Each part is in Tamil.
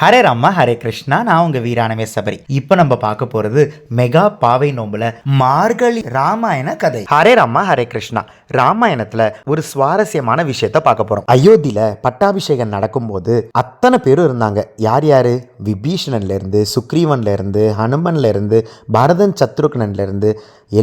ஹரே ராமா ஹரே கிருஷ்ணா நான் உங்க வீராணவே சபரி. இப்போ நம்ம பார்க்க போறது மெகா பாவை நோம்புல மார்கழி ராமாயண கதை. ஹரே ராமா ஹரே கிருஷ்ணா. ராமாயணத்துல ஒரு சுவாரஸ்யமான விஷயத்த பார்க்க போறோம். அயோத்தியில பட்டாபிஷேகம் நடக்கும்போது அத்தனை பேரும் இருந்தாங்க. யார் யாரு? விபீஷணன்ல இருந்து சுக்ரீவன்ல இருந்து ஹனுமன்ல இருந்து பரதன் சத்ருக்னன்ல இருந்து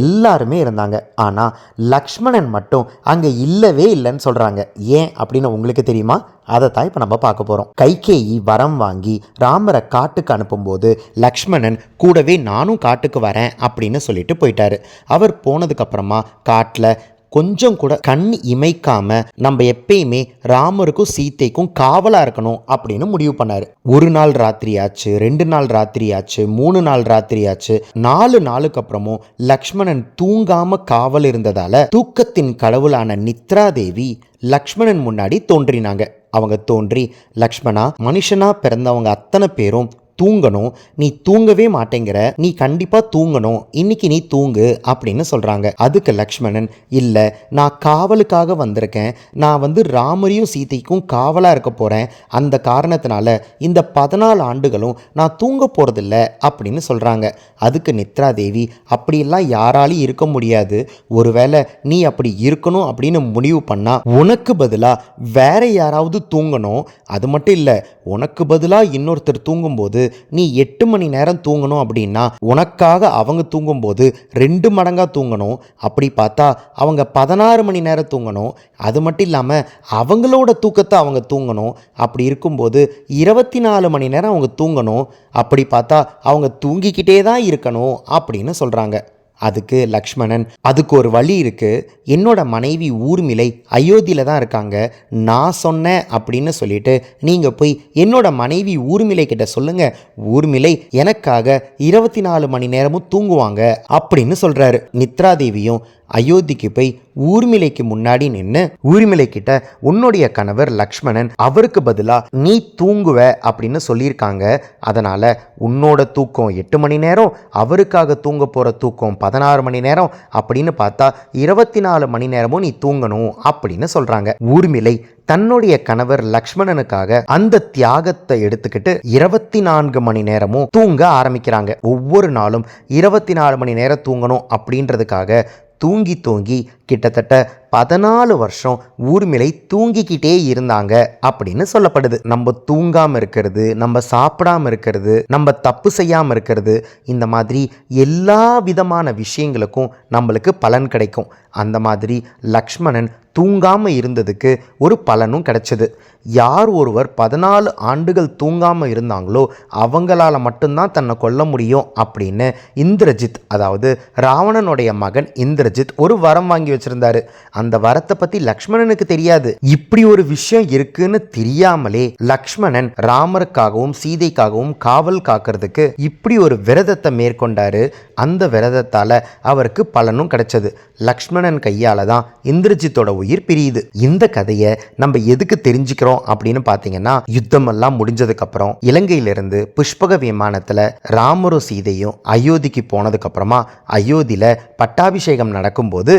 எல்லாருமே இருந்தாங்க. ஆனா லக்ஷ்மணன் மட்டும் அங்க இல்லவே இல்லைன்னு சொல்றாங்க. ஏன் அப்படின்னு உங்களுக்கு தெரியுமா? அதை தான் இப்போ நம்ம பார்க்க போகிறோம் கைகேயி வரம் வாங்கி ராமரை காட்டுக்கு அனுப்பும்போது லக்ஷ்மணன் கூடவே நானும் காட்டுக்கு வரேன் அப்படின்னு சொல்லிட்டு போயிட்டாரு. அவர் போனதுக்கப்புறமா காட்டில் கொஞ்சம் கூட கண் இமைக்காம நம்ம எப்பயுமே ராமருக்கும் சீத்தைக்கும் காவலா இருக்கணும் அப்படின்னு முடிவு பண்ணாரு. ஒரு நாள் ராத்திரி ஆச்சு ரெண்டு நாள் ராத்திரி ஆச்சு மூணு நாள் ராத்திரி ஆச்சு நாலு நாளுக்கு அப்புறமும் லக்ஷ்மணன் தூங்காம காவல் இருந்ததால தூக்கத்தின் கடவுளான நித்ரா தேவி லக்ஷ்மணன் முன்னாடி தோன்றினாங்க. அவங்க தோன்றி லக்ஷ்மணா மனுஷனா பிறந்தவங்க அத்தனை பேரும் தூங்கணும். நீ தூங்கவே மாட்டேங்கிற. நீ கண்டிப்பா தூங்கணும். இன்னைக்கு நீ தூங்கு அப்படின்னு சொல்றாங்க. அதுக்கு லக்ஷ்மணன் இல்ல நான் காவலுக்காக வந்திருக்கேன். நான் வந்து ராமரையும் சீதைக்கும் காவலா இருக்க போறேன். அந்த காரணத்தினால இந்த பதினாலு ஆண்டுகளும் நான் தூங்க போறதில்ல அப்படின்னு சொல்றாங்க. அதுக்கு நித்ரா தேவி அப்படியெல்லாம் யாராலையும் இருக்க முடியாது. ஒருவேளை நீ அப்படி இருக்கணும் அப்படின்னு முடிவு பண்ணா உனக்கு பதிலா வேற யாராவது தூங்கணும். அது மட்டும் இல்லை உனக்கு பதிலாக இன்னொருத்தர் தூங்கும்போது நீ எட்டு மணி நேரம் தூங்கணும் அப்படின்னா உனக்காக அவங்க தூங்கும்போது ரெண்டு மடங்காக தூங்கணும். அப்படி பார்த்தா அவங்க பதினாறு மணி நேரம் தூங்கணும். அது மட்டும் இல்லாமல் அவங்களோட தூக்கத்தை அவங்க தூங்கணும். அப்படி இருக்கும்போது இருபத்தி நாலு மணி நேரம் அவங்க தூங்கணும். அப்படி பார்த்தா அவங்க தூங்கிக்கிட்டே தான் இருக்கணும் அப்படின்னு சொல்கிறாங்க அதுக்கு லக்ஷ்மணன். அதுக்கு ஒரு வழி இருக்குது என்னோட மனைவி ஊர்மிளை அயோத்தியில் தான் இருக்காங்க. நான் சொன்னேன் அப்படின்னு சொல்லிட்டு நீங்கள் போய் என்னோட மனைவி ஊர்மிளை கிட்ட சொல்லுங்க. ஊர்மிளை எனக்காக இருபத்தி நாலு மணி நேரமும் தூங்குவாங்க அப்படின்னு சொல்கிறாரு நித்ரா தேவியும் அயோத்திக்கு போய் ஊர்மிளைக்கு முன்னாடி நின்று ஊர்மிளை கிட்ட உன்னுடைய கணவர் லக்ஷ்மணன் அவருக்கு பதிலாக நீ தூங்குவ அப்படின்னு சொல்லியிருக்காங்க. அதனால் உன்னோட தூக்கம் எட்டு மணி நேரம் அவருக்காக தூங்க போகிற தூக்கம் பதினாறு மணி நேரம் அப்படின்னு பார்த்தா இருபத்தி நாலு மணி நேரமும் நீ தூங்கணும் அப்படின்னு சொல்கிறாங்க ஊர்மிளை தன்னுடைய கணவர் லக்ஷ்மணனுக்காக அந்த தியாகத்தை எடுத்துக்கிட்டு இருபத்தி நான்கு மணி நேரமும் தூங்க ஆரம்பிக்கிறாங்க. ஒவ்வொரு நாளும் இருபத்தி நாலு மணி நேரம் தூங்கணும் அப்படின்றதுக்காக தூங்கி தூங்கி கிட்டத்தட்ட பதினாலு வருஷம் ஊர்மிளை தூங்கிக்கிட்டே இருந்தாங்க அப்படின்னு சொல்லப்படுது. நம்ம தூங்காமல் இருக்கிறது நம்ம சாப்பிடாம இருக்கிறது நம்ம தப்பு செய்யாமல் இருக்கிறது இந்த மாதிரி எல்லா விதமான விஷயங்களுக்கும் நம்மளுக்கு பலன் கிடைக்கும். அந்த மாதிரி லக்ஷ்மணன் தூங்காமல் இருந்ததுக்கு ஒரு பலனும் கிடைச்சது. யார் ஒருவர் பதினாலு ஆண்டுகள் தூங்காமல் இருந்தாங்களோ அவங்களால மட்டும்தான் தன்னை கொல்ல முடியும் அப்படின்னு இந்திரஜித் அதாவது ராவணனுடைய மகன் இந்திரஜித் ஒரு வரம் வாங்கி வச்சிருந்தாரு. அந்த வரத்தை பத்தி லக்ஷ்மணனுக்கு தெரியாது. இப்படி ஒரு விஷயம் இருக்குன்னு தெரியாமலே லக்ஷ்மணன் ராமருக்காகவும் சீதைக்காகவும் காவல் காக்கிறதுக்கு இப்படி ஒரு விரதத்தை மேற்கொண்டாரு. அந்த விரதத்தால அவருக்கு பலனும் கிடைச்சது. லக்ஷ்மணன் கையால தான் இந்திரஜித்தோட உயிர் பிரியுது. இந்த கதையை நம்ம எதுக்கு தெரிஞ்சுக்கிறோம் அப்படின்னு பார்த்தீங்கன்னா யுத்தம் எல்லாம் முடிஞ்சதுக்கு அப்புறம் இலங்கையிலிருந்து புஷ்பக விமானத்துல ராமரும் சீதையும் அயோத்திக்கு போனதுக்கு அப்புறமா அயோத்தியில பட்டாபிஷேகம் நடக்கும்போது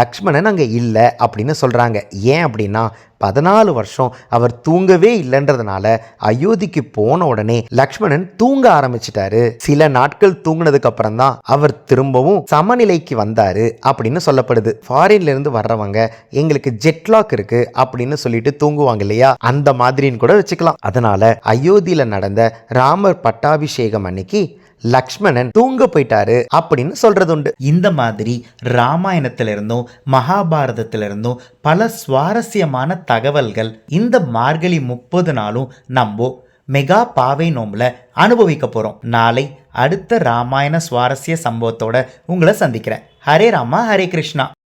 லக்ஷ்மணன் அங்கே இல்லை அப்படின்னு சொல்கிறாங்க ஏன் அப்படின்னா பதினாலு வருஷம் அவர் தூங்கவே இல்லைன்றதுனால அயோத்திக்கு போன உடனே லக்ஷ்மணன் தூங்க ஆரம்பிச்சிட்டாரு. சில நாட்கள் தூங்கினதுக்கு அப்புறம் தான் அவர் திரும்பவும் சமநிலைக்கு வந்தாரு அப்படின்னு சொல்லப்படுது. ஃபாரின்ல இருந்து வர்றவங்க எங்களுக்கு ஜெட்லாக் இருக்கு அப்படின்னு சொல்லிட்டு தூங்குவாங்க இல்லையா? அந்த மாதிரின்னு கூட வச்சுக்கலாம். அதனால அயோத்தியில நடந்த ராமர் பட்டாபிஷேகம் அன்னைக்கு லக்ஷ்மணன் தூங்க போயிட்டாரு அப்படின்னு சொல்றது உண்டு இந்த மாதிரி ராமாயணத்திலிருந்தும் மகாபாரதத்திலிருந்தும் பல சுவாரஸ்யமான தகவல்கள் இந்த மார்கழி முப்பது நாளும் நம்ம மெகா பாவை நோம்பில் அனுபவிக்க போறோம். நாளை அடுத்த ராமாயண சுவாரஸ்ய சம்பவத்தோட உங்களை சந்திக்கிறேன். ஹரே ராமா ஹரே கிருஷ்ணா.